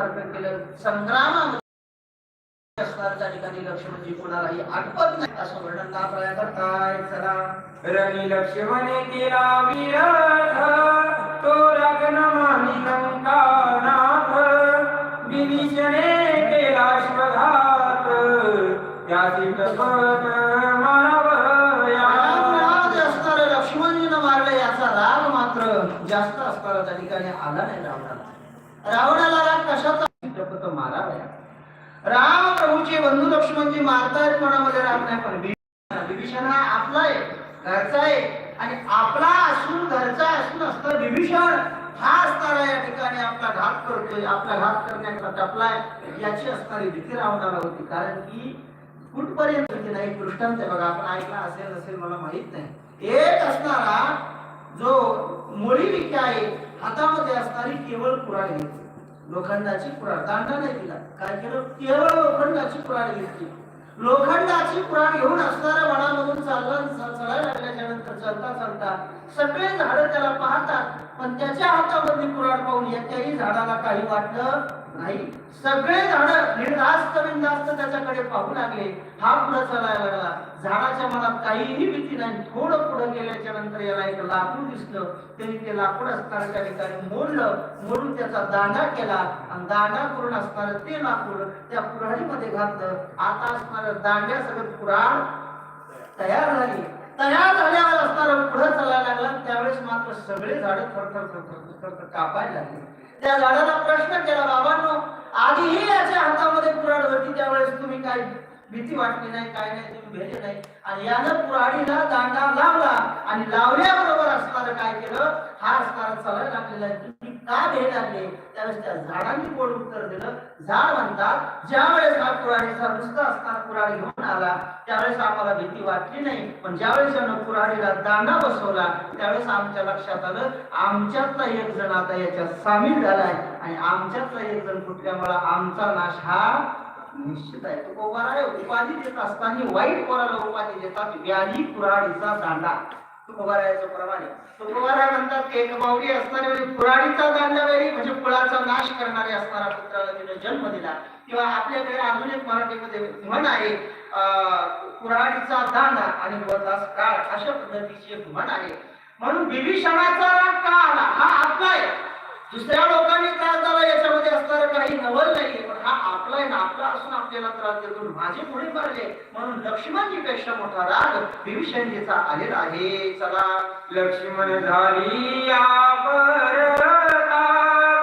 सारखं केलं. संग्रामामध्ये असणार त्या ठिकाणी लक्ष्मणजी कोणालाही आठवत नाही. असं वर्णन का प्रया करताय? चला. रणी लक्ष्मणे केला विरथ तो रग्न मानी लंकानाथ. विभीषणे केला श्वघात. त्याची असणारं लक्ष्मणजीनं मारलं याचा राग मात्र जास्त असणारा त्या ठिकाणी आला नाही रावणाला. रावणाला राम प्रभूचे बंधू लक्ष्मणजी मारतायत मनामध्ये राम नाही पण विभीषण हा आपला आहे घरचा आहे आणि आपला असून घरचा असून असणार विभीषण हा असणारा या ठिकाणी आपला घात करतोय. आपला घात करण्याचा टपलाय याची असणारी भीती रावणाला होती. कारण की कुठपर्यंत म्हणजे नाही दृष्टांत आहे बघा. आपण ऐकला असेल असेल मला माहीत नाही. एक असणारा जो मोळी विखे आहे हातामध्ये असणारी केवळ कुऱ्हाड घ्यायची लोखंडाची कुऱ्हाड दांडा नाही दिला काय केलं? केवळ लोखंडाची पुराण घेतली. लोखंडाची कुऱ्हाड घेऊन असणाऱ्या वनामधून चालला चढायला लागल्याच्या नंतर चालता चालता सगळे झाड त्याला पाहतात पण त्याच्या हातामध्ये कुराड पाहून एकट्याही झाडाला काही वाटलं? नाही. सगळे झाड निर्धास्त बिनधास्त त्याच्याकडे पाहू लागले. हा पुढे चालायला लागला. झाडाच्या मनात काहीही भीती नाही. थोडं पुढे गेल्याच्यानंतर याला एक लाकूड दिसलं. त्यांनी ते लाकूड असणाऱ्या त्या ठिकाणी मोडलं. मोडून त्याचा दांडा केला. आणि दांडा करून असणारं ते लाकूड त्या कुऱ्हाडीमध्ये घातलं. आता असणारं दांड्या सगळं कुऱ्हाड तयार झाली. तयार झाल्यावर असताना पुढे चालायला लागला. त्यावेळेस मात्र सगळे झाड खरखर कापायला लागले. त्या झाडाला प्रश्न केला बाबांनो आधीही याच्या हातामध्ये कुऱ्हाड होती त्यावेळेस तुम्ही काय भीती वाटली नाही काय नाही तुम्ही भेटले नाही. आणि यानं पुराणीला दांडा लावला आणि लावल्याबरोबर असणार काय केलं? हा असणार चालायला लागलेला आहे. तुम्ही का भेट आणले त्यावेळेस त्या झाडांनी गोड उत्तर दिलं. झाड म्हणतात ज्या वेळेस हा कुऱ्हाडीचा नुसता असता कुऱ्हाडी घेऊन आला त्यावेळेस आम्हाला भीती वाटली नाही. पण ज्यावेळेस यानं कुऱ्हाडीला दांडा बसवला त्यावेळेस आमच्या लक्षात आलं आमच्यातला एक जण आता याच्यात सामील झालाय. आणि आमच्यातला एक जण फुटल्यामुळे आमचा नाश हा निश्चित आहे. तो कोबारा उपाधी देत असताना वाईट कोणाला उपाधी देतात व्याधी कुऱ्हाडीचा दांडा. तुकोबारायाचं तुकोबारा म्हणतात एक माऊली असणारी म्हणजे कुऱ्हाडीचा दांडा म्हणजे कुळाचा नाश करणारे असणारा पुत्राला तिने जन्म दिला. किंवा आपल्याकडे अजून एक मराठीमध्ये म्हण आहे अं, कुऱ्हाडीचा दांडा आणि वरदास काळ अशा पद्धतीची एक म्हण आहे. म्हणून विभीषणाचा काळ हा आपला आहे दुसऱ्या लोकांनी त्रास झाला याच्यामध्ये असणारं काही नवल नाहीये पण हा आपला आहे ना आपला असून आपल्याला त्रास देतो. माझे पुढे मारले म्हणून लक्ष्मणजी पेक्षा मोठा राग विभीषणजीचा आलेला आहे. चला. लक्ष्मण झाली आपरता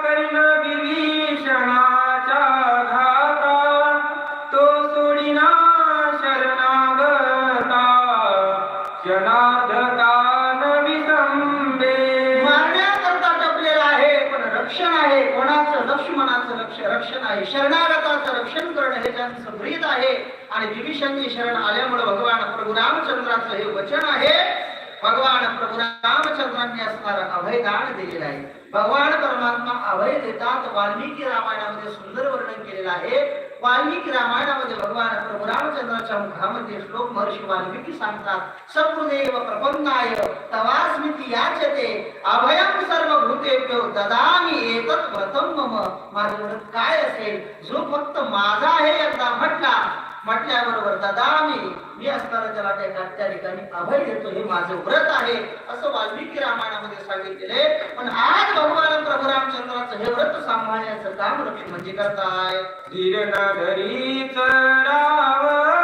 करीन विभीषणाच्या आहे. कोणाचं लक्ष्मणाचं लक्ष रक्षण आहे. शरणागताचं रक्षण करणं हे त्यांचं ब्रीद आहे. आणि विभीषणजी शरण आल्यामुळे भगवान प्रभू रामचंद्राचं हे वचन आहे. भगवान प्रभू रामचंद्रांनी असणारं अभयदान दिलेलं आहे. भगवान परमात्मा अभय देतात. वाल्मिकी रामायणामध्ये सुंदर वर्णन केलेलं आहे. वाल्मिकी रामायणामध्ये भगवान प्रभू रामचंद्राच्या मुखामध्ये श्लोक महर्षी वाल्मिकी सांगतात सकृदेव प्रपन्नाय तवास्मिति याचते अभयम सर्व भूतेभ्यो ददामी एतत् व्रतम मम. माझं व्रत काय असेल? जो फक्त माझा आहे एकदा म्हटला. म्हटल्याबरोबर ददामी. मी असताना त्याला त्या ठिका- ठिकाणी अभय देतो हे माझं व्रत आहे असं वाल्मिकी रामायणामध्ये सांगितलेले. पण आज भगवान प्रभू रामचंद्राचं हे व्रत सांभाळण्याचं काम लक्ष्मण म्हणजे करताय. धीर न धरीच रावण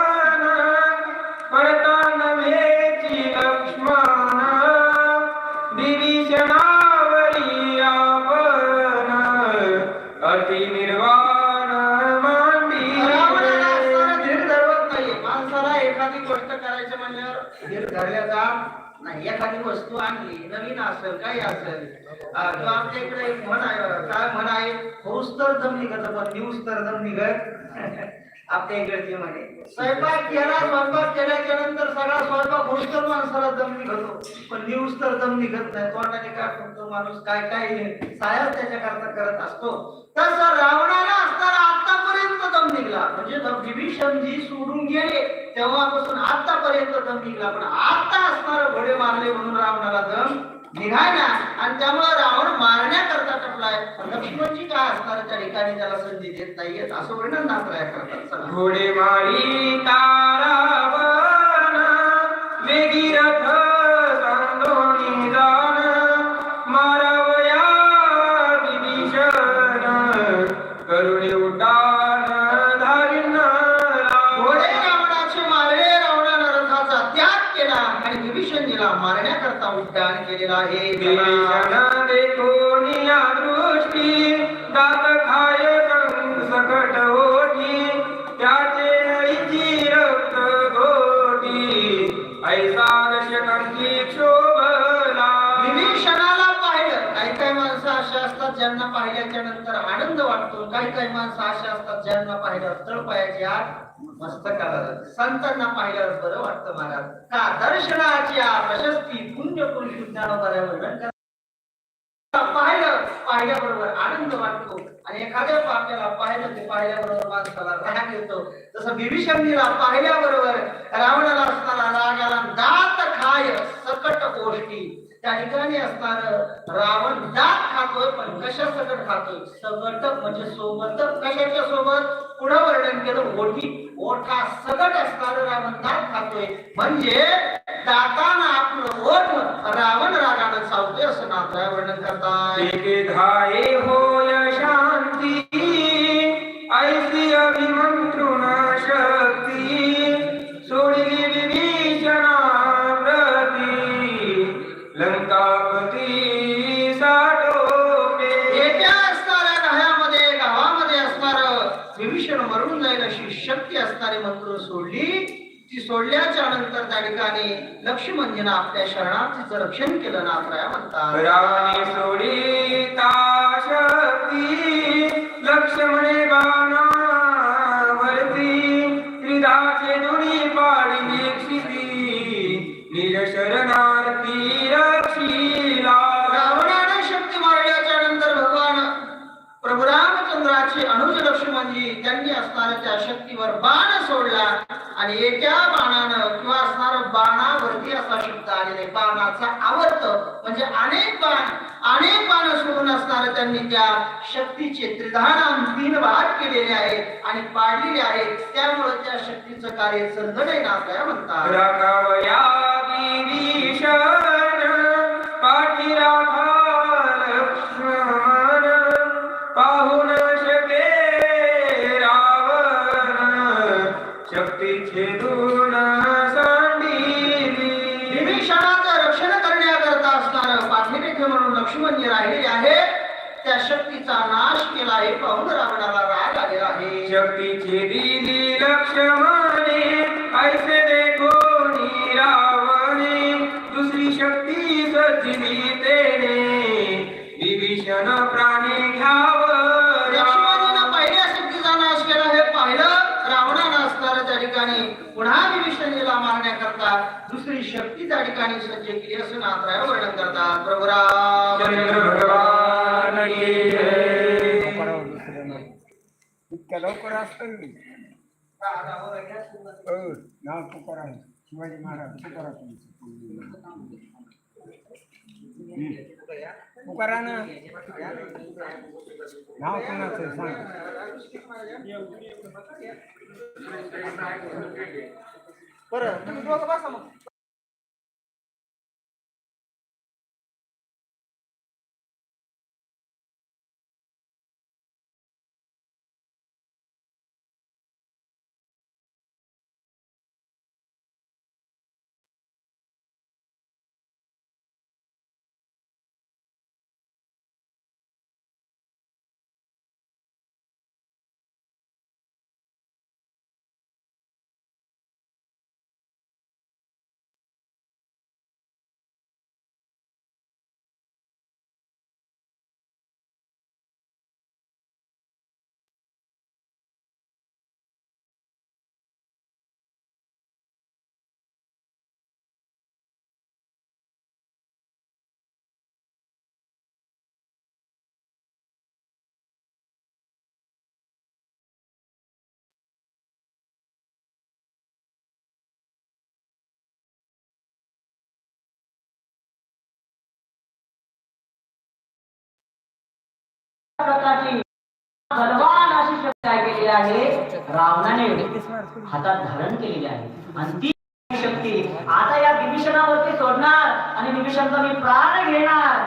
एखादी वस्तू आणली नवीन असेल काही असेल तो किंवा आमच्या इकडे एक म्हण आहे काय म्हण आहे होऊस तर दम निघत पण न्यूज तर दम निघत. आपल्या इकडची म्हणे स्वयंपाक केला स्वयंपाक केल्याच्यानंतर सगळा स्वयंपाक होऊस तर माणसाला दम निघतो पण न्यूज तर दम निघत नाही. तोंडाने काय करतो माणूस काय काय सायाच त्याच्याकरता करत असतो. तसं रावणाला असताना आतापर्यंत दम निघला म्हणजे द- विभीषणजी सोडून गेले तेव्हापासून आतापर्यंत दम निघला. पण आता असणार घोडे मारले म्हणून रावणाला दम निघाला. आणि त्यामुळे रावण मारण्याकरता टपलाय लक्ष्मणजी काय असणार? त्या ठिकाणी त्याला संधी देत नाहीयेत. असं वर्णन नाथराया करतात घोडे मारी तारावन उड्डाण केलेलं आहे या दृष्टी. दात खाय सकट हो असतात ज्यांना पाहिल्याच्या नंतर आनंद वाटतो काही काही माणसं असे असतात ज्यांना पाहिलं तळपायाची आत मस्तकाला जाते. संतांना पाहिल्यावर बरं वाटतं महाराज का? दर्शनाची आ प्रशस्ती पुण्य पुरुष ज्ञानोबऱ्या वर्णन पाहिलं पाहिल्याबरोबर आनंद वाटतो. आणि एखाद्या आपल्याला पाहिलं ते पाहिल्याबरोबर माणसाला राग येतो. जसं बिभीषणीला पाहिल्याबरोबर रावणाला असताना रागाला दात खाय सकट गोष्टी. त्या ठिकाणी असणार रावण दात खातोय पण कशा सकट खातोय? सगटक म्हणजे सोबत कशाच्या सोबत? पुढं वर्णन केलं? ओठी ओठा सगट असणार रावण दात खातोय. म्हणजे दाताना आपलं ओठ रावण रागानं चावतोय असं नाथराय वर्णन करताय. मंत्र सोडली ती सोडल्याच्या नंतर त्या ठिकाणी लक्ष्मणजीनं आपल्या शरणार्थीचं रक्षण केलं नाथराया म्हणतात. रावणे सोडी शक्ती लक्ष्मणे दीक्षिती रक्षिला. रावणाने शक्ती मारल्याच्या नंतर भगवान प्रभू रामचंद्राचे अनुज लक्ष्मणजी त्यांनी असणाऱ्या त्या शक्तीवर बाण सोडला आणि एका बाणानं किंवा असणार बाणावरती असा शब्द आलेला आहे. बाणाचा आवर्त म्हणजे अनेक बाण अनेक बाण सोडून असणार त्यांनी त्या शक्तीचे त्रिधान तीन भाग केलेले आहेत आणि पाडलेले आहेत. त्यामुळे त्या शक्तीचं कार्य चंदडे नाथया म्हणतात राखावया पाठी त्या शक्तीचा नाश केला आहे पाहून रावणाला राग आलेला आहे. शक्तीची दिली लक्ष्मणे ऐसे देखो रावणे. दुसरी शक्ती सजली तेने विभीषण प्राणी घ्या ठिकाणी पुन्हा विभीषणजीला मारण्याकरता दुसरी शक्ती त्या ठिकाणी सज्ज केली असं नाथराय वर्णन करतात. प्रभुराम. इतक्या लवकर असतं मी हो, नाव तुकाराम शिवाजी महाराज तुकाराम तुकाराम नाव कोणाचं सांग बरं तुम्ही दोघं बसा मग प्रकारची बलवान अशी शक्ती काय केलेली आहे. रावणाने हातात धारण केलेली आहे. आणि ती शक्ती आता या विभीषणावरती सोडणार आणि विभीषणचा मी प्राण घेणार.